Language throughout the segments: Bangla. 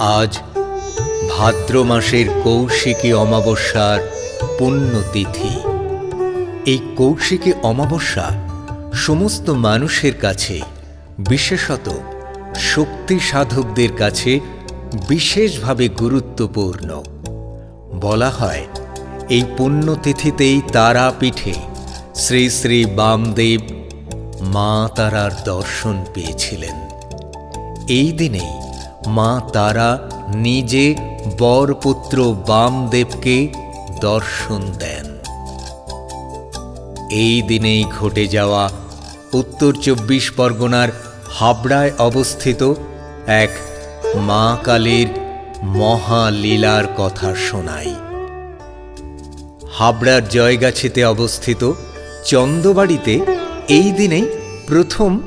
আজ ভাদ্র মাসের কৌশিকী অমাবস্যার পুণ্যতিথি। এই কৌশিকী অমাবস্যা সমস্ত মানুষের কাছে, বিশেষত শক্তি সাধকদের কাছে বিশেষভাবে গুরুত্বপূর্ণ। বলা হয়, এই পুণ্যতিথিতেই তারাপীঠে শ্রী শ্রী বামদেব মা তারার দর্শন পেয়েছিলেন। এই দিনেই মা তারা নিজে বরপুত্র বামদেবকে দর্শন দেন। এই দিনেই ঘটে যাওয়া উত্তর চব্বিশ পরগনার হাবড়ায় অবস্থিত এক মা কালীর মহালীলার কথা শোনাই। হাবড়ার জয়গাছিতে অবস্থিত চন্দবাড়িতে এই দিনেই প্রথম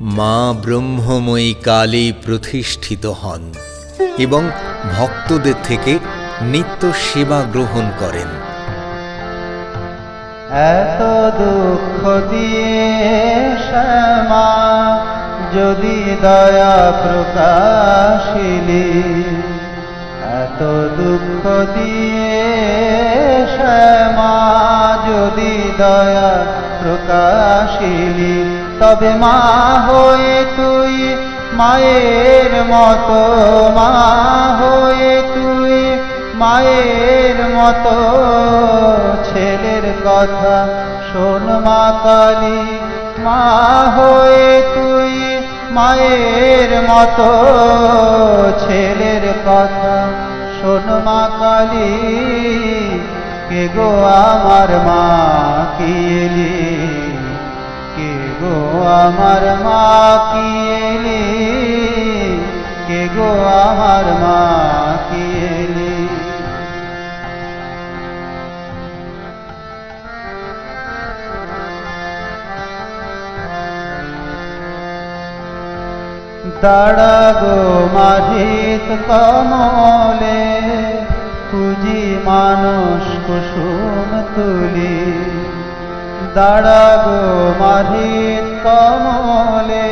মা ব্রহ্মময়ী কালী প্রতিষ্ঠিত হন এবং ভক্তদের থেকে নিত্য সেবা গ্রহণ করেন। এত দুঃখ দিয়ে শ্যামা, যদি দয়া প্রকাশিলি। এত দুঃখ দিয়ে শ্যামা, যদি দয়া প্রকাশিলি। তবে মা হয়ে তুই মায়ের মতো, মা হয়ে তুই মায়ের মতো। ছেলের কথা শোন মা কালী, মা হয়ে তুই মায়ের মতো। ছেলের কথা শোন মা কালী, কে গো আমার মা, কি গো আমার মা কি কে গো আমার মা কি দাঁড়া গো মাঝিত কমলে পুঁজি মানুষ কুসুম তুলি। মাঝিত কমলে,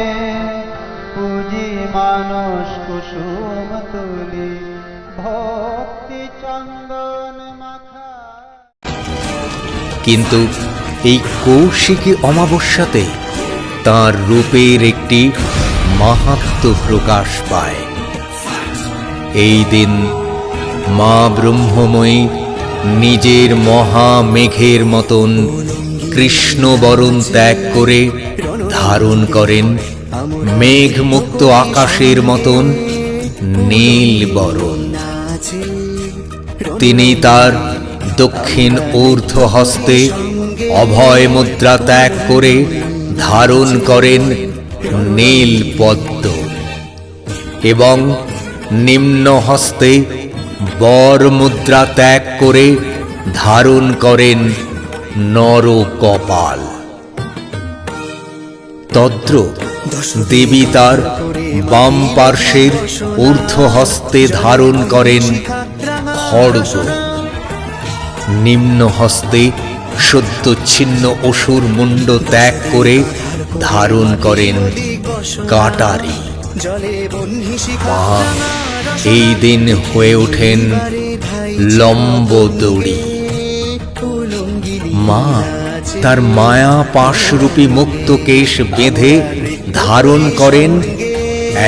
পুঁজি মানুষ কুসুম তুলি, ভক্তি চন্দন কিন্তু এই কৌশিকী অমাবস্যাতে তার রূপের একটি মাহাত্ম প্রকাশ পায়। এই দিন মা ব্রহ্মময়ী নিজের মহা মেঘের মতন কৃষ্ণবরণ ত্যাগ করে ধারণ করেন মেঘমুক্ত আকাশের মতন নীল বরণ। তিনি তার দক্ষিণ ঊর্ধ্ব হস্তে অভয় মুদ্রা ত্যাগ করে ধারণ করেন নীল পদ্ম এবং নিম্ন হস্তে বর মুদ্রা ত্যাগ করে ধারণ করেন নর কপাল। তদ্র দেবী তার বাম পার্শ্বের ঊর্ধ্ব হস্তে ধারণ করেন খড়গ। নিম্ন হস্তে সদ্য ছিন্ন অসুর মুন্ড ত্যাগ করে ধারণ করেন কাটারি। এই দিন হয়ে ওঠেন লম্ব দড়ি। মা, তার মায়া পাশরূপী মুক্ত কেশ বেঁধে ধারণ করেন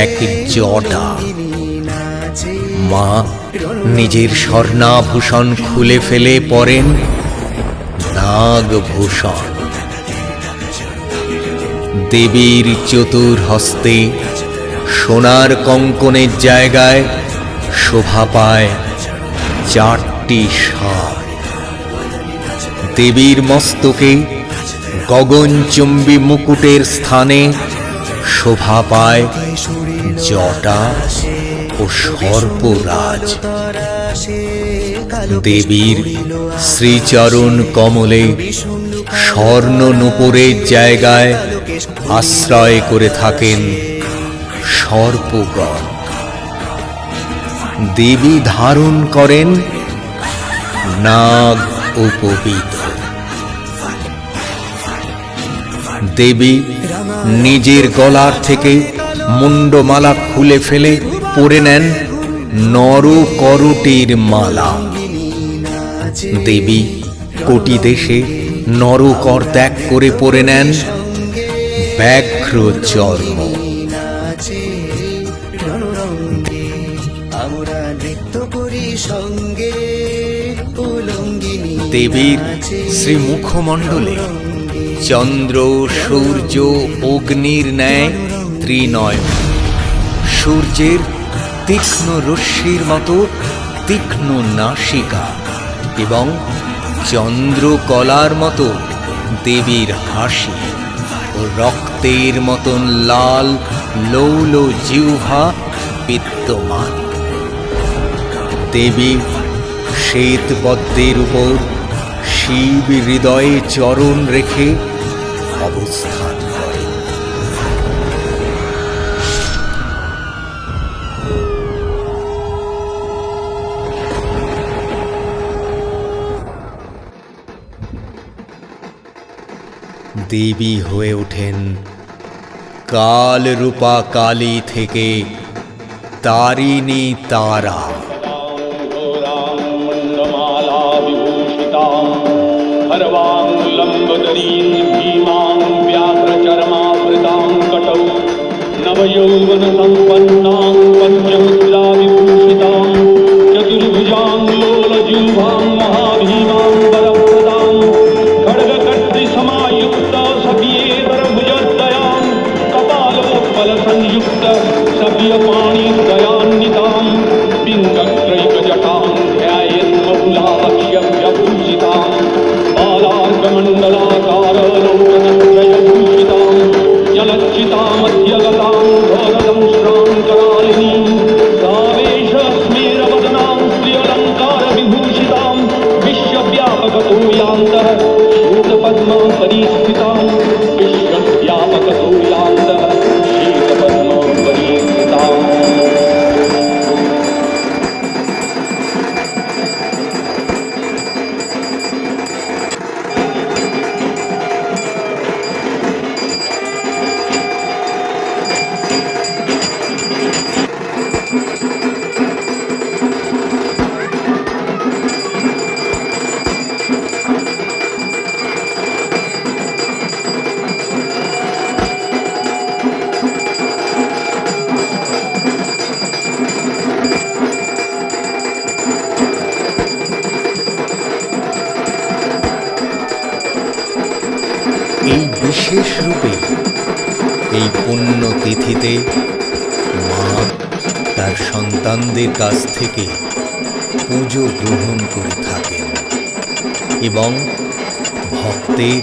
এক জটা। মা, নিজের স্বর্ণাভূষণ খুলে ফেলে পড়েন নাগভূষণ। দেবীর চতুর হস্তে সোনার কঙ্কনের জায়গায় শোভা পায় চারটি সাপ দেবীর মস্তকে গগনচুম্বী মুকুটের স্থানে শোভা পায় জটা ও সর্পরাজ। দেবীর শ্রীচরণ কমলে স্বর্ণ নুপুরের জায়গায় আশ্রয় করে থাকেন সর্পগণ। দেবী ধারণ করেন নাগ উপবিত। দেবী নিজের গলার থেকে মুন্ডমালা খুলে ফেলে পরে নেন নরকরটের মালা। দেবী কোটি দেশে নরকর ত্যাগ করে পরে নেন ব্যাঘ্র চর্ম। দেবীর শ্রী মুখমণ্ডলে চন্দ্র, সূর্য, অগ্নির ন্যায় ত্রিনয়। সূর্যের তীক্ষ্ণ রশ্মির মতো তীক্ষ্ণ নাসিকা এবং চন্দ্রকলার মতো দেবীর হাসি ও রক্তের মতন লাল লৌল জিহ্বা বিদ্যমান। দেবী শ্বেত পদ্মের উপর শিব হৃদয়ে চরণ রেখে অবস্থান করে দেবী হয়ে ওঠেন কাল রূপা কালী থেকে তারিণী তারা। হরবাং লম্বদরী नवयौवनसम्पन्नां पञ्चमुद्रा विभूषितां चतुर्भुजां लोलजिह्वां महाभीमां वरप्रदां खड्गकट्टिसमायुक्त सव्येतरभुजद्वयां कपालोत्पलसंयुक्त রূপে এই পুণ্য মা তার সন্তানদের কাছ থেকে পুজো গ্রহণ করে থাকেন এবং ভক্তের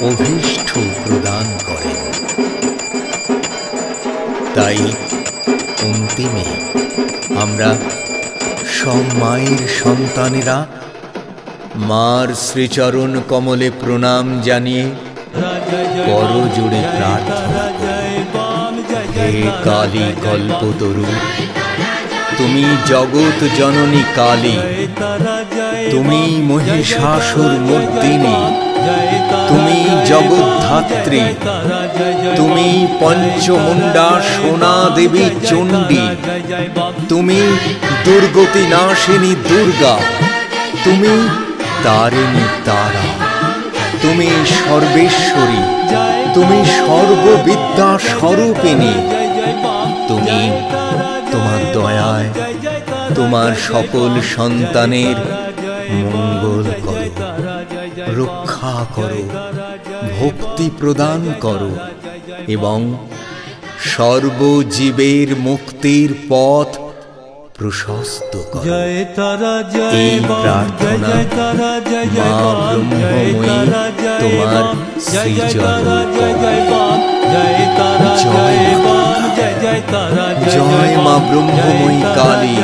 অভীষ্ট প্রদান করেন। তাই অন্তিমে আমরা সব মায়ের সন্তানেরা মার শ্রীচরণ কমলে প্রণাম জানিয়ে করজোড়ে প্রার্থনা। কালী কল্পতরু, তুমি জগৎ জননী কালী, তুমি মহিষাসুর মর্দিনী তুমি জগদ্ধাত্রী, তুমি পঞ্চমুণ্ডা সোনা দেবী চণ্ডী, তুমি দুর্গতি নাশিনী দুর্গা, তুমি তারিণী তারা। তুমি সর্বেশ্বরী, তুমি সর্ববিদ্যা স্বরূপিণী, তুমি তোমার দয়ায় তোমার সকল সন্তানের মঙ্গল করো, রক্ষা করো, ভক্তি প্রদান করো এবং সর্বজীবের মুক্তির পথ প্রশস্ত জয় তারা জয় জয় জয় তারা জয় জয় জয় তারা জয় জয় জয় তারা জয় জয় জয় তারা জয় জয় জয় জয় তারা জয় মা ব্রহ্মময়ী কালী।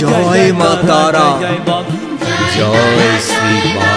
জয় মা তারা। জয় শ্রী মা